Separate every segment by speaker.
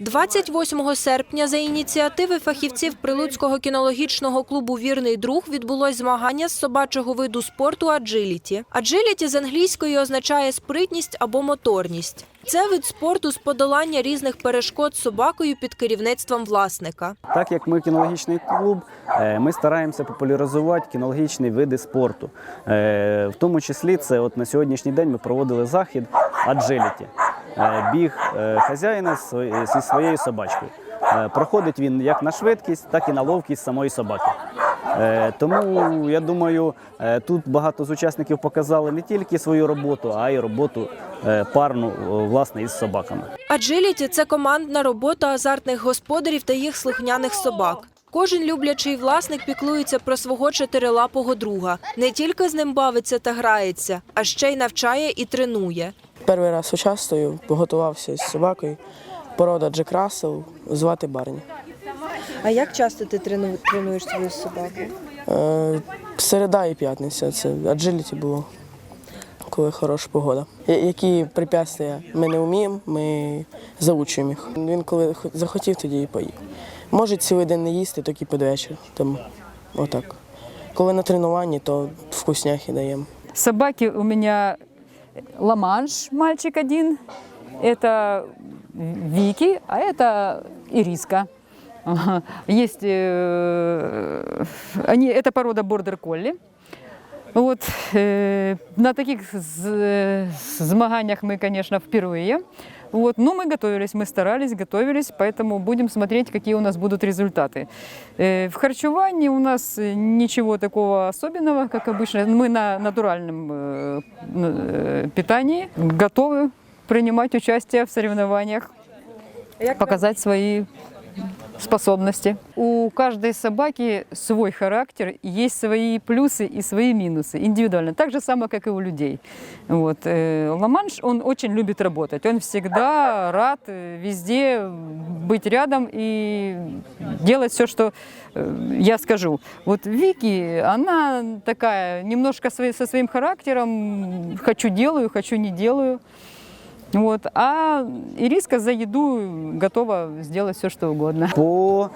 Speaker 1: 28 серпня за ініціативи фахівців Прилуцького кінологічного клубу Вірний друг відбулось змагання з собачого виду спорту аджиліті. Аджиліті з англійської означає спритність або моторність. Це вид спорту з подолання різних перешкод собакою під керівництвом власника.
Speaker 2: Так як ми кінологічний клуб, е, ми стараємося популяризувати кінологічні види спорту. Е, В тому числі, це от на сьогоднішній день ми проводили захід аджиліті. Е, Біг е, хазяїна зі своєю собачкою. Е, Проходить він як на швидкість, так і на ловкість самої собаки. Е, Тому я думаю, е, тут багато з учасників показали не тільки свою роботу, а й роботу е, парну власне із собаками.
Speaker 1: Аджиліті це командна робота азартних господарів та їх слухняних собак. Кожен люблячий власник піклується про свого чотирилапого друга. Не тільки з ним бавиться та грається, а ще й навчає і тренує.
Speaker 3: Перший раз участвую, готувався з собакою. Порода Джек Рассел, звати Барні.
Speaker 1: А як часто ти тренуєш свою собаку?
Speaker 3: Е, середа і п'ятниця це аджиліті було, коли хороша погода. Я- Які препятствия ми не вміємо, ми заучуємо їх. Він коли хо- захотів, тоді і поїв. Може цілий день не їсти, так і під вечір. Там, отак. Коли на тренуванні, то вкусняхи даємо.
Speaker 4: Собаки у меня Ламанш, мальчик один, это Вики, а это Ириска. Ага. Есть, э, они, это порода бордер колли. Вот, э, на таких з- змаганиях мы, конечно, впервые. Вот, но мы готовились, мы старались, готовились, поэтому будем смотреть, какие у нас будут результаты. Э, В харчевании у нас э, ничего такого особенного, как обычно. Мы на натуральном э, н- э, питании готовы принимать участие в соревнованиях, показать свои способности. У каждой собаки свой характер, есть свои плюсы и свои минусы индивидуально, так же самое, как и у людей. Вот. э, Ла-Манш, он очень любит работать, он всегда рад э, везде быть рядом и делать все, что э, я скажу. Вот Вики, она такая немножко со своим характером, хочу делаю, хочу не делаю. Вот. А Ириска за еду готова сделать все, что угодно.
Speaker 2: По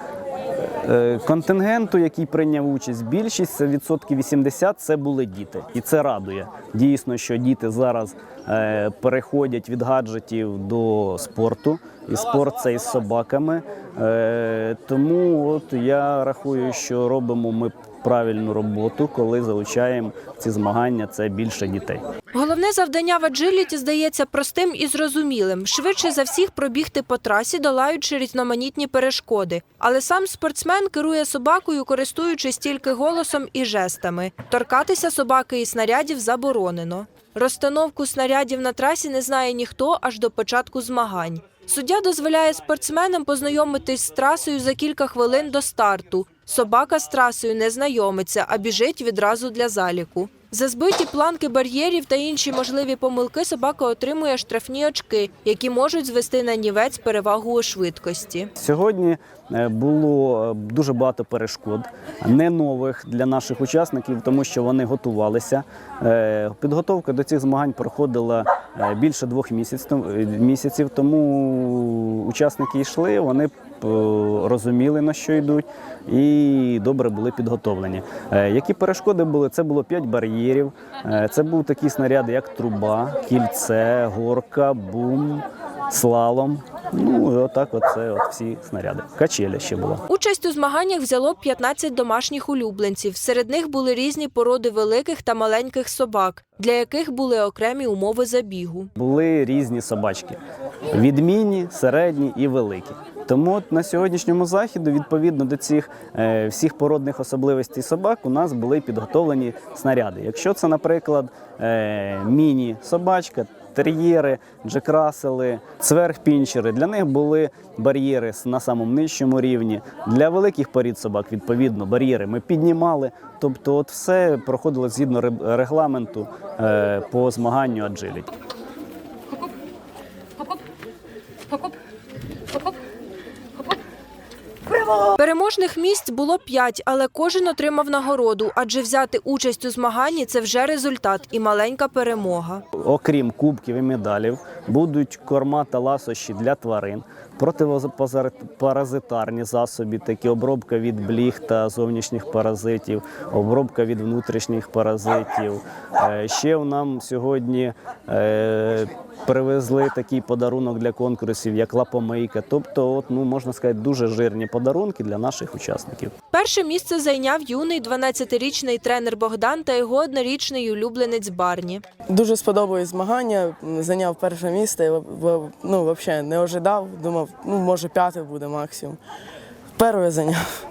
Speaker 2: е, контингенту, який прийняв участь, більшість це відсотків 80 це були діти. І це радує. Дійсно, що діти зараз е, переходять від гаджетів до спорту. І спорт це із собаками. Е, тому от я рахую, що робимо ми правильну роботу, коли залучаємо ці змагання це більше дітей.
Speaker 1: Головне завдання в аджиліті здається простим і зрозумілим. Швидше за всіх пробігти по трасі, долаючи різноманітні перешкоди. Але сам спортсмен керує собакою, користуючись тільки голосом і жестами. Торкатися собаки і снарядів заборонено. Розстановку снарядів на трасі не знає ніхто аж до початку змагань. Суддя дозволяє спортсменам познайомитись з трасою за кілька хвилин до старту. Собака з трасою не знайомиться, а біжить відразу для заліку. За збиті планки бар'єрів та інші можливі помилки собака отримує штрафні очки, які можуть звести на нівець перевагу у швидкості.
Speaker 2: Сьогодні е, було е, дуже багато перешкод, не нових для наших учасників, тому що вони готувалися. Е, Підготовка до цих змагань проходила більше двох місяців, тому учасники йшли, вони розуміли, на що йдуть, і добре були підготовлені. Е, Які перешкоди були? Це було 5 бар'єрів, е, це був такі снаряди, як труба, кільце, горка, бум, слалом. Ну, і отак, оце от всі снаряди. Качеля ще була.
Speaker 1: Участь у змаганнях взяло 15 домашніх улюбленців. Серед них були різні породи великих та маленьких собак, для яких були окремі умови забігу.
Speaker 2: Були різні собачки: відмінні, середні і великі. Тому на сьогоднішньому заходу, відповідно до цих е, всіх породних особливостей собак, у нас були підготовлені снаряди. Якщо це, наприклад, е, міні-собачка, тер'єри, джекрасели, цвергпінчери, для них були бар'єри на самому нижчому рівні. Для великих порід собак, відповідно, бар'єри ми піднімали. Тобто, от все проходило згідно регламенту е, по змаганню аджиліті.
Speaker 1: Переможних місць було 5, але кожен отримав нагороду, адже взяти участь у змаганні це вже результат і маленька перемога.
Speaker 2: Окрім кубків і медалів, будуть корма та ласощі для тварин. противопаразитарні засоби, такі обробка від бліг та зовнішніх паразитів, обробка від внутрішніх паразитів. Е, Ще нам сьогодні е, привезли такий подарунок для конкурсів, як лапомийка. Тобто, от, ну, можна сказати, дуже жирні подарунки для наших учасників.
Speaker 1: Перше місце зайняв юний 12-річний тренер Богдан та його однорічний улюбленець Барні.
Speaker 3: Дуже сподобались змагання, зайняв перше місце, ну, взагалі не ожидав, думав, ну, може п'яте буде максимум. Перше зайняв.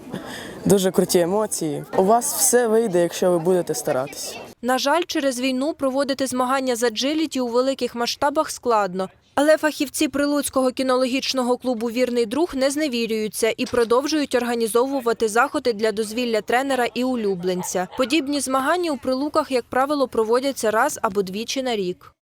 Speaker 3: Дуже круті емоції. У вас все вийде, якщо ви будете старатися.
Speaker 1: На жаль, через війну проводити змагання з аджиліті у великих масштабах складно. Але фахівці Прилуцького кінологічного клубу Вірний друг не зневірюються і продовжують організовувати заходи для дозвілля тренера і улюбленця. Подібні змагання у прилуках, як правило, проводяться раз або двічі на рік.